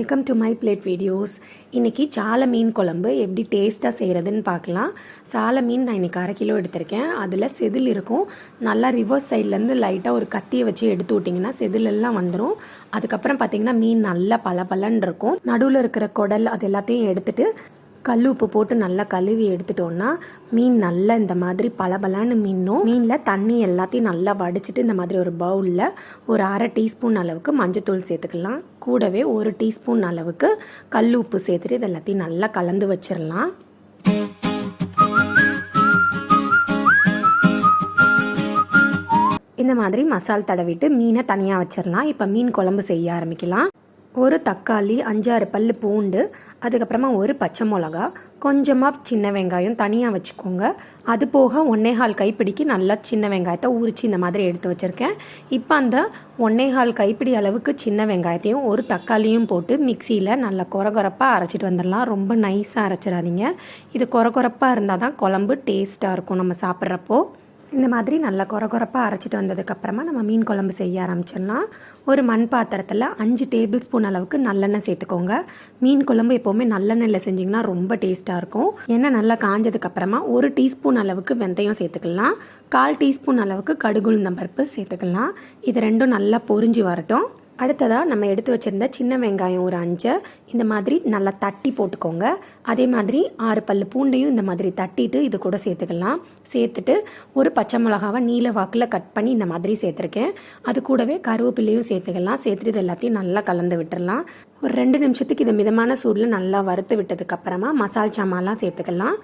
Welcome to my plate videos இன்றைக்கி சால மீன் குழம்பு எப்படி டேஸ்ட்டாக செய்கிறதுன்னு பார்க்கலாம். சால மீன் நான் இன்றைக்கி அரை கிலோ எடுத்திருக்கேன். அதில் செதில் இருக்கும். நல்லா ரிவர்ஸ் சைட்லேருந்து லைட்டாக ஒரு கத்தியை வச்சு எடுத்து விட்டிங்கன்னா செதிலெல்லாம் வந்துடும் அதுக்கப்புறம் பார்த்தீங்கன்னா மீன் நல்லா பல இருக்கும். நடுவில் இருக்கிற குடல் அது எல்லாத்தையும் எடுத்துகிட்டு கல் உப்பு போட்டு நல்லா கழுவி எடுத்துட்டோன்னா மீன் நல்லா இந்த மாதிரி பளபளன்னு மீனும் மீனில் தண்ணி எல்லாத்தையும் நல்லா வடிச்சிட்டு இந்த மாதிரி ஒரு பவுலில் ஒரு அரை டீஸ்பூன் அளவுக்கு மஞ்சத்தூள் சேர்த்துக்கலாம். கூடவே ஒரு டீஸ்பூன் அளவுக்கு கல் உப்பு சேர்த்துட்டு இது எல்லாத்தையும் நல்லா கலந்து வச்சிடலாம். இந்த மாதிரி மசால் தடவிட்டு மீனை தனியாக வச்சிடலாம். இப்போ மீன் குழம்பு செய்ய ஆரம்பிக்கலாம். ஒரு தக்காளி அஞ்சாறு பல் பூண்டு அதுக்கப்புறமா ஒரு பச்சை மிளகா கொஞ்சமாக சின்ன வெங்காயம் தனியாக வச்சுக்கோங்க. அது போக ஒன்னேகால் கைப்பிடிக்கு நல்லா சின்ன வெங்காயத்தை உரித்து இந்த மாதிரி எடுத்து வச்சுருக்கேன். இப்போ அந்த ஒன்னேகால் கைப்பிடி அளவுக்கு சின்ன வெங்காயத்தையும் ஒரு தக்காளியும் போட்டு மிக்சியில் நல்லா குறகுறப்பாக அரைச்சிட்டு வந்துடலாம். ரொம்ப நைஸாக அரைச்சிடாதீங்க. இது குறகுறப்பாக இருந்தால் தான் குழம்பு டேஸ்ட்டாக இருக்கும் நம்ம சாப்பிட்றப்போ. இந்த மாதிரி நல்லா குற குறப்பாக அரைச்சிட்டு வந்ததுக்கப்புறமா நம்ம மீன் குழம்பு செய்ய ஆரம்பிச்சிடலாம். ஒரு மண் பாத்திரத்தில் அஞ்சு டேபிள் ஸ்பூன் அளவுக்கு நல்லெண்ணெய் சேர்த்துக்கோங்க. மீன் குழம்பு எப்போவுமே நல்லெண்ணெயில் செஞ்சிங்கன்னா ரொம்ப டேஸ்ட்டாக இருக்கும். எண்ணெய் நல்லா காஞ்சதுக்கப்புறமா ஒரு டீஸ்பூன் அளவுக்கு வெந்தயம் சேர்த்துக்கலாம். கால் டீஸ்பூன் அளவுக்கு கடுகுளுந்தம்பருப்பு சேர்த்துக்கலாம். இது ரெண்டும் நல்லா பொரிஞ்சு வரட்டும். அடுத்ததாக நம்ம எடுத்து வச்சுருந்த சின்ன வெங்காயம் ஒரு அஞ்சை. இந்த மாதிரி நல்லா தட்டி போட்டுக்கோங்க. அதே மாதிரி ஆறு பல் பூண்டையும் இந்த மாதிரி தட்டிட்டு இது கூட சேர்த்துக்கலாம். சேர்த்துட்டு ஒரு பச்சை மிளகாவை நீல வாக்கில் கட் பண்ணி இந்த மாதிரி சேர்த்துருக்கேன். அது கூடவே கருவேப்பிலையும் சேர்த்துக்கலாம். சேர்த்துட்டு இது எல்லாத்தையும் நல்லா கலந்து விட்டுடலாம் ஒரு ரெண்டு நிமிஷத்துக்கு இது மிதமான சூடில் நல்லா வறுத்து விட்டதுக்கப்புறமா மசால் சாமான்லாம் சேர்த்துக்கலாம்.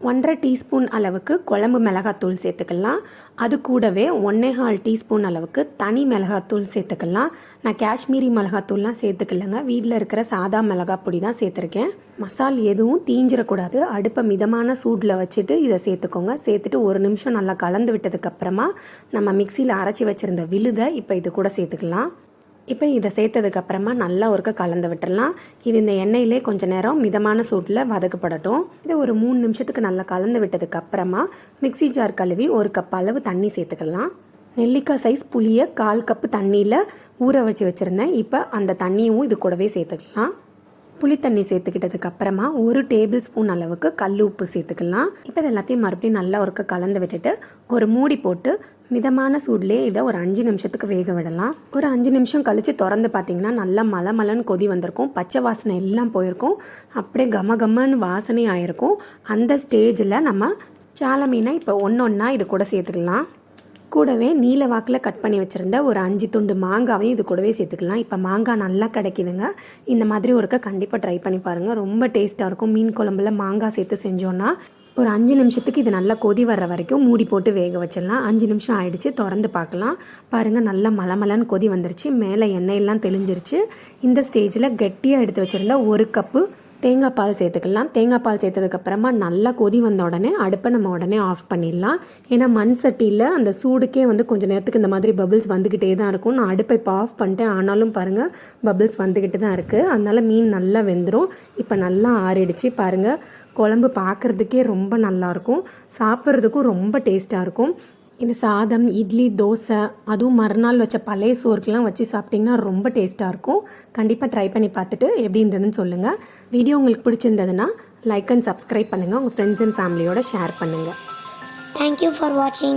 ஒன்றரை டீஸ்பூன் அளவுக்கு குழம்பு மிளகாத்தூள் சேர்த்துக்கலாம். அது கூடவே ஒன்னேகால் டீஸ்பூன் அளவுக்கு தனி மிளகாத்தூள் சேர்த்துக்கலாம். நான் காஷ்மீரி மிளகாத்தூள்லாம் சேர்த்துக்கலங்க. வீட்டில் இருக்கிற சாதா மிளகா பொடி தான் சேர்த்துருக்கேன். மசால் எதுவும் தீஞ்சிடக்கூடாது. அடுப்பை மிதமான சூடில் வச்சுட்டு இதை சேர்த்துக்கோங்க. சேர்த்துட்டு ஒரு நிமிஷம் நல்லா கலந்து விட்டதுக்கப்புறமா நம்ம மிக்சியில் அரைச்சி வச்சுருந்த விழுதை இப்போ இது கூட சேர்த்துக்கலாம். இப்போ இதை சேர்த்ததுக்கப்புறமா நல்லா ஒருக்க கலந்து விட்டுடலாம் இது இந்த எண்ணெயிலே கொஞ்ச நேரம் மிதமான சூட்டில் வதக்கப்படட்டும். இதை ஒரு மூணு நிமிஷத்துக்கு நல்லா கலந்து விட்டதுக்கப்புறமா மிக்சி ஜார் கழுவி ஒரு கப் அளவு தண்ணி சேர்த்துக்கலாம். நெல்லிக்காய் சைஸ் புளியை கால் கப்பு தண்ணியில் ஊற வச்சு வச்சுருந்தேன். இப்போ அந்த தண்ணியும் இது கூடவே சேர்த்துக்கலாம். புளி தண்ணி சேர்த்துக்கிட்டதுக்கு அப்புறமா ஒரு டேபிள் ஸ்பூன் அளவுக்கு கல் உப்பு சேர்த்துக்கலாம். இப்போ இது எல்லாத்தையும் மறுபடியும் நல்லா ஒருக்க கலந்து விட்டுட்டு ஒரு மூடி போட்டு மிதமான சூட்லேயே இதை ஒரு அஞ்சு நிமிஷத்துக்கு வேக விடலாம். ஒரு அஞ்சு நிமிஷம் கழித்து திறந்து பார்த்தீங்கன்னா நல்லா மலை மலைன்னு கொதி வந்திருக்கும். பச்சை வாசனை எல்லாம் போயிருக்கும். அப்படியே கம கமன்னு வாசனை ஆயிருக்கும். அந்த ஸ்டேஜில் நம்ம சால மீனை இப்போ ஒன்று ஒன்றா இது கூட சேர்த்துக்கலாம். கூடவே நீல வாக்கில் கட் பண்ணி வச்சுருந்த ஒரு அஞ்சு துண்டு மாங்காவையும் இது கூடவே சேர்த்துக்கலாம். இப்போ மாங்காய் நல்லா கிடைக்குதுங்க. இந்த மாதிரி ஒருக்க கண்டிப்பாக ட்ரை பண்ணி பாருங்கள் ரொம்ப டேஸ்ட்டாக இருக்கும். மீன் குழம்புல மாங்காய் சேர்த்து செஞ்சோன்னா ஒரு அஞ்சு நிமிஷத்துக்கு இது நல்லா கொதி வர்ற வரைக்கும் மூடி போட்டு வேக வச்சிடலாம். அஞ்சு நிமிஷம் ஆயிடுச்சு திறந்து பார்க்கலாம். பாருங்கள் நல்லா மலமலன்னு கொதி வந்துருச்சு. மேலே எண்ணெயெல்லாம் தெளிஞ்சிருச்சு. இந்த ஸ்டேஜில் கெட்டியாக எடுத்து வச்சுருந்தா ஒரு கப்பு தேங்காய் பால் சேர்த்துக்கலாம். தேங்காய் பால் சேர்த்ததுக்கப்புறமா நல்லா கொதி வந்த உடனே அடுப்பை நம்ம உடனே ஆஃப் பண்ணிடலாம். ஏன்னா மண் சட்டியில் அந்த சூடுக்கே வந்து கொஞ்சம் நேரத்துக்கு இந்த மாதிரி பபிள்ஸ் வந்துக்கிட்டே தான் இருக்கும். நான் அடுப்பை இப்போ ஆஃப் பண்ணிட்டேன். ஆனாலும் பாருங்கள் பபிள்ஸ் வந்துக்கிட்டு தான் இருக்குது அதனால் மீன் நல்லா வெந்துடும் இப்போ நல்லா ஆறிடுச்சு. பாருங்கள் குழம்பு பார்க்குறதுக்கே ரொம்ப நல்லாயிருக்கும் சாப்பிட்றதுக்கும் ரொம்ப டேஸ்ட்டாக இருக்கும். இந்த சாதம் இட்லி தோசை அதுவும் மறுநாள் வச்ச பழைய சோறுக்கெலாம் வச்சு சாப்பிட்டிங்கன்னா ரொம்ப டேஸ்ட்டாக இருக்கும். கண்டிப்பாக ட்ரை பண்ணி பார்த்துட்டு எப்படி இருந்ததுன்னு சொல்லுங்கள் வீடியோ உங்களுக்கு பிடிச்சிருந்ததுன்னா லைக் அண்ட் சப்ஸ்கிரைப் பண்ணுங்கள் உங்கள் ஃப்ரெண்ட்ஸ் அண்ட் ஃபேமிலியோட ஷேர் பண்ணுங்கள் தேங்க்யூ ஃபார் வாட்சிங்.